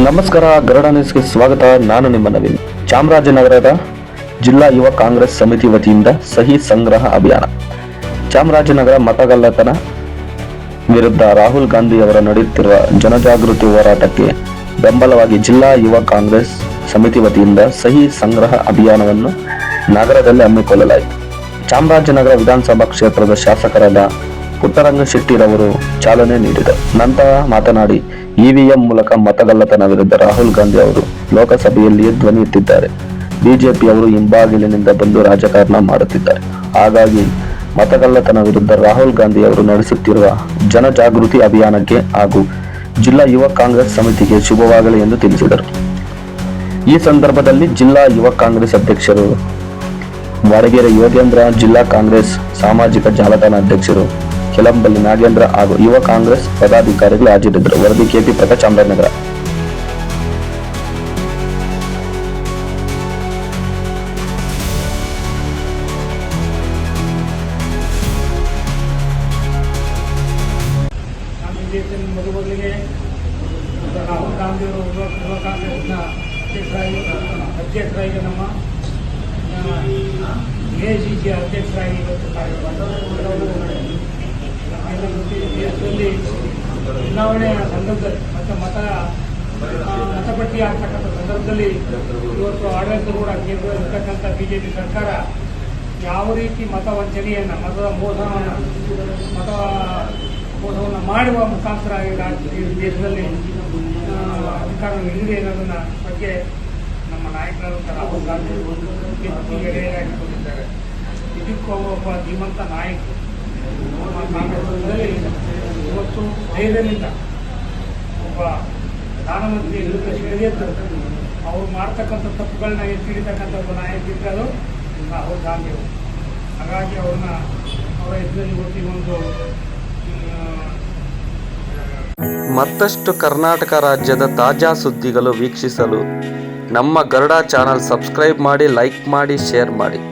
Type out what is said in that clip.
ನಮಸ್ಕಾರ, ಗರಡ ನ್ಯೂಸ್ಗೆ ಸ್ವಾಗತ. ನಾನು ನಿಮ್ಮ ನವೀನ್. ಚಾಮರಾಜನಗರದ ಜಿಲ್ಲಾ ಯುವ ಕಾಂಗ್ರೆಸ್ ಸಮಿತಿ ವತಿಯಿಂದ ಸಹಿ ಸಂಗ್ರಹ ಅಭಿಯಾನ. ಚಾಮರಾಜನಗರ ಮತಗಲ್ಲತನ ವಿರುದ್ಧ ರಾಹುಲ್ ಗಾಂಧಿ ಅವರ ನಡೆಯುತ್ತಿರುವ ಜನಜಾಗೃತಿ ಹೋರಾಟಕ್ಕೆ ಬೆಂಬಲವಾಗಿ ಜಿಲ್ಲಾ ಯುವ ಕಾಂಗ್ರೆಸ್ ಸಮಿತಿ ವತಿಯಿಂದ ಸಹಿ ಸಂಗ್ರಹ ಅಭಿಯಾನವನ್ನು ನಗರದಲ್ಲಿ ಹಮ್ಮಿಕೊಳ್ಳಲಾಯಿತು. ಚಾಮರಾಜನಗರ ವಿಧಾನಸಭಾ ಕ್ಷೇತ್ರದ ಶಾಸಕರಾದ ಪುಟ್ಟರಂಗ ಶೆಟ್ಟಿರವರು ಚಾಲನೆ ನೀಡಿದರು. ನಂತರ ಮಾತನಾಡಿ ಇವಿಎಂ ಮೂಲಕ ಮತಗಳ್ಳತನ ವಿರುದ್ಧ ರಾಹುಲ್ ಗಾಂಧಿ ಅವರು ಲೋಕಸಭೆಯಲ್ಲಿಯೇ ಧ್ವನಿ ಎತ್ತಿದ್ದಾರೆ. ಬಿಜೆಪಿಯವರು ಹಿಂಬಾಗಿಲಿನಿಂದ ಬಂದು ರಾಜಕಾರಣ ಮಾಡುತ್ತಿದ್ದಾರೆ. ಹಾಗಾಗಿ ಮತಗಳ್ಳತನ ವಿರುದ್ಧ ರಾಹುಲ್ ಗಾಂಧಿ ಅವರು ನಡೆಸುತ್ತಿರುವ ಜನಜಾಗೃತಿ ಅಭಿಯಾನಕ್ಕೆ ಹಾಗೂ ಜಿಲ್ಲಾ ಯುವ ಕಾಂಗ್ರೆಸ್ ಸಮಿತಿಗೆ ಶುಭವಾಗಲಿ ಎಂದು ತಿಳಿಸಿದರು. ಈ ಸಂದರ್ಭದಲ್ಲಿ ಜಿಲ್ಲಾ ಯುವ ಕಾಂಗ್ರೆಸ್ ಅಧ್ಯಕ್ಷರು, ವಡಗೇರೆ ಯೋಗೇಂದ್ರ ಜಿಲ್ಲಾ ಕಾಂಗ್ರೆಸ್ ಸಾಮಾಜಿಕ ಜಾಲತಾಣ ಅಧ್ಯಕ್ಷರು ಕೆಲಂಬಲ್ಲಿ ನಾಗೇಂದ್ರ ಹಾಗೂ ಯುವ ಕಾಂಗ್ರೆಸ್ ಪದಾಧಿಕಾರಿಗಳು ಹಾಜರಿದ್ದರು ವರದಿ ಕೆಪಿ ಪ್ರಕಾಶ್ ಚಾಮರಾಜನಗರ ಅಧ್ಯಕ್ಷರಾಗಿ ನಮ್ಮ ಎ ಸಿ ಸಿ ಅಧ್ಯಕ್ಷರಾಗಿ ಇವತ್ತು ಕಾರ್ಯನಿರ್ವಹಿಸಿದ್ದಾರೆ. ಗೊತ್ತಿದೆ, ದೇಶದಲ್ಲಿ ಚುನಾವಣೆಯ ಸಂದರ್ಭದಲ್ಲಿ ಮತ್ತು ಮತ ಮತಪಟ್ಟಿ ಆಗ್ತಕ್ಕಂಥ ಸಂದರ್ಭದಲ್ಲಿ ಇವತ್ತು ಆಡಳಿತಾರೂಢ ಕೇಂದ್ರದಲ್ಲಿರ್ತಕ್ಕಂಥ ಬಿಜೆಪಿ ಸರ್ಕಾರ ಯಾವ ರೀತಿ ಮತ ವಂಚನೆಯನ್ನು ಮತದ ಮೋಸವನ್ನು ಮತ ಮೋಸವನ್ನು ಮಾಡುವ ಮುಖಾಂತರ ಈ ರಾಜ್ಯ ದೇಶದಲ್ಲಿ ಅಧಿಕಾರ ಹಿಡಿದಿದೆ ಅನ್ನೋದನ್ನ ಬಗ್ಗೆ ನಮ್ಮ ನಾಯಕರಾದಂಥ ರಾಹುಲ್ ಗಾಂಧಿ ಎತ್ತಿ ಎಡೆಯಾಗಿಕೊಂಡಿದ್ದಾರೆ ಇದಕ್ಕೂ ಒಬ್ಬ ಧೀಮಂತ ನಾಯಕರು. ಇವತ್ತು ಒಬ್ಬ ಅದು ರಾಹುಲ್ ಹಾಗಾಗಿ ಅವ್ರನ್ನ ಅವರ ಒಂದು ಮತ್ತಷ್ಟು ಕರ್ನಾಟಕ ರಾಜ್ಯದ ತಾಜಾ ಸುದ್ದಿಗಳು ವೀಕ್ಷಿಸಲು ನಮ್ಮ ಗರುಡ ಚಾನಲ್ ಸಬ್ಸ್ಕ್ರೈಬ್ ಮಾಡಿ, ಲೈಕ್ ಮಾಡಿ, ಶೇರ್ ಮಾಡಿ.